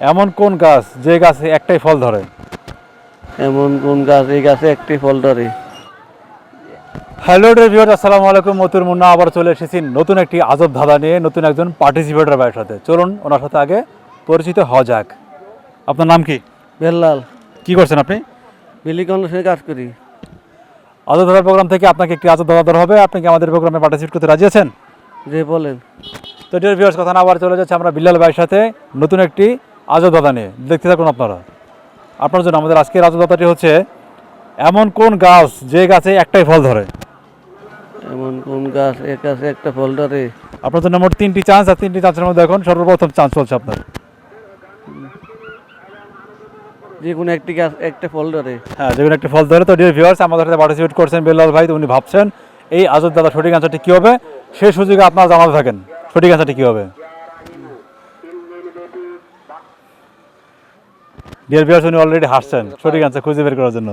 এমন কোন গাছ যে গাছে একটাই ফল ধরে? এমন কোন গাছ এই গাছে একটি ফল ধরে? হ্যালো রিভিউর আসসালামু আলাইকুম। মতুর মুন্না আবার চলে এসেছি নতুন একটি আজব ধাঁধা নিয়ে নতুন একজন পার্টিসিপেটর ভাইয়ের সাথে। চলুন ওনার সাথে আগে পরিচিত হওয়া যাক। আপনার নাম কি? বেল্লাল। কি করছেন আপনি? বিলি কন্ডিশনে কাজ করি। আজব ধাঁধার প্রোগ্রাম থেকে আপনাকে একটি আজব ধাঁধা ধরা হবে। আপনি কি আমাদের প্রোগ্রামে পার্টিসিপেট করতে রাজি আছেন? যে বলেন। তো ডিয়ার ভিউয়ার্স কথা না আবার চলে যাচ্ছে আমরা বিল্লাল ভাইয়ের সাথে নতুন একটি আজব ধাঁধা নিয়ে দেখতে থাকুন আপনারা। আপনার জন্য আমাদের আজকের আজব ধাঁধাটি হচ্ছে এমন কোন গাছ যে গাছে একটাই ফল ধরে? এমন কোন গাছ এক গাছে একটা ফল ধরে? আপনার জন্য মোট তিনটি চান্স আর তিনটি চান্সের মধ্যে এখন সর্বপ্রথম চান্স চলছে আপনার। যে কোনো একটি গাছ একটা ফল ধরে। হ্যাঁ যে কোনো একটি ফল ধরে তো ডিয়ার ভিউয়ার্স আমাদের সাথে পার্টিসিপেট করছেন বেল্লাল ভাই তো উনি ভাবছেন এই আজব দাদা সঠিক আনসারটি কী হবে? সেই সুযোগে আপনারা জানাতে থাকেন সঠিক আনসারটি কী হবে? ডিয়ার ভিউয়ার্স উনি অলরেডি হাসছেন সঠিক আনসার খুঁজে বের করার জন্য।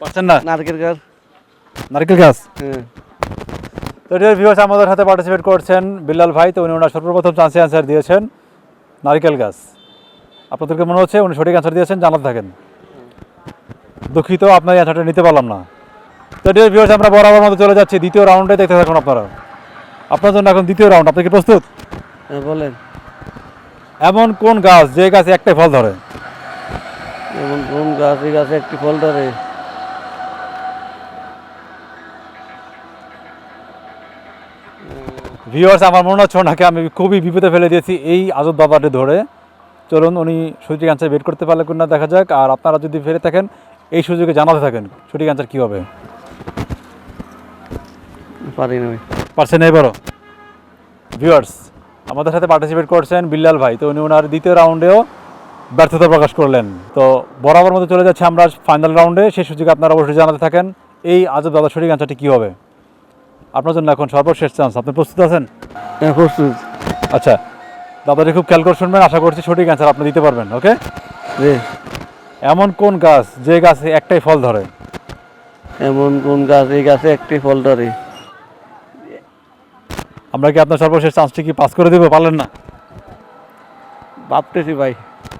পারছেন না? নারকেল গাছ। নারকেল গাছ? হ্যাঁ। তো ডিয়ার ভিউয়ার্স আমাদের সাথে পার্টিসিপেট করছেন বিল্লাল ভাই তো উনি ওনার সর্বপ্রথম চান্সে অ্যান্সার দিয়েছেন নারকেল গাছ। আপনাদেরকে মনে হচ্ছে উনি সঠিক অ্যান্সার দিয়েছেন জানাতে থাকেন। দুঃখিত আপনার অ্যান্সারটা নিতে পারলাম না। তো ডিয়ার ভিউয়ার্স আমরা বরাবর মতো চলে যাচ্ছি দ্বিতীয় রাউন্ডে দেখতে থাকুন আপনারা। আপনার জন্য এখন দ্বিতীয় রাউন্ড আপনি কি প্রস্তুত? হ্যাঁ বলেন। এমন কোন গাছ যে গাছে একটাই ফল ধরে? এমন কোন গাছ এই গাছে একটি ফল ধরে? ভিউয়ার্স আমার মনে হচ্ছে ওনাকে আমি খুবই বিপদে ফেলে দিয়েছি এই আজব দাদাটি ধরে। চলুন উনি সঠিক অ্যান্সার বের করতে পারলে কিনা দেখা যাক। আর আপনারা যদি ফিরে থাকেন এই সুযোগে জানাতে থাকেন সঠিক অ্যান্সার কী হবে? পারি না। পারছেন এবারও? ভিউয়ার্স আমাদের সাথে পার্টিসিপেট করছেন বিল্লাল ভাই। তো উনি ওনার দ্বিতীয় রাউন্ডেও ব্যর্থতা প্রকাশ করলেন। তো বরাবর মতো চলে যাচ্ছে আমরা ফাইনাল রাউন্ডে সেই সুযোগে আপনারা অবশ্যই জানাতে থাকেন। এই আজব দাদা সঠিক অ্যান্সারটি কী হবে? আপনার জন্য এখন সর্বশেষ চান্স আপনি প্রস্তুত আছেন? হ্যাঁ প্রস্তুত। আচ্ছা দাদাটি খুব খেয়াল করে শুনবেন। আশা করছি সঠিক অ্যান্সার আপনি দিতে পারবেন ওকে এমন কোন গাছ যে গাছে একটাই ফল ধরে? এমন কোন গাছ এই গাছে একটাই ফল ধরে? আমরা কি আপনার সর্বশেষ চান্সটি কি পাস করে দেবো? পারলেন না? ভাবতেছি ভাই।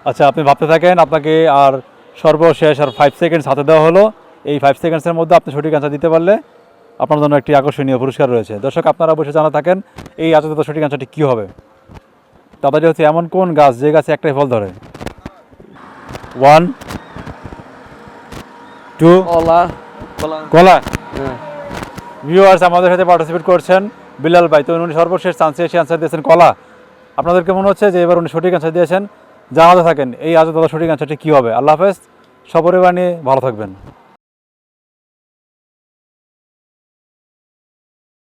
আচ্ছা আপনি ভাবতে থাকেন আপনাকে আর সর্বশেষ আর ফাইভ সেকেন্ডস হাতে দেওয়া হলো। এই ফাইভ সেকেন্ডসের মধ্যে আপনি সঠিক অ্যান্সার দিতে পারলে আপনার জন্য একটি আকর্ষণীয় পুরস্কার রয়েছে। দর্শক আপনারা অবশ্যই জানা থাকেন এই আচরিত সঠিক অ্যান্সারটি কী হবে? তাড়াতাড়ি হচ্ছে এমন কোন গাছ যে গাছে একটাই ফল ধরে? ওয়ান টু কলা কলা। কলা। হ্যাঁ। ভিউয়ার্স আমাদের সাথে পার্টিসিপেট করছেন। বিলাল ভাই, তো উনি সর্বশেষ চান্সে এসে অ্যান্সার দিয়েছেন কলা। আপনাদেরকে মনে হচ্ছে যে এবার উনি সঠিক অ্যান্সার দিয়েছেন? জানাতে থাকেন, এই আজ দাদা সঠিক অ্যান্সারটি কী হবে? আল্লাহ হাফেজ সপরিবার নিয়ে ভালো থাকবেন।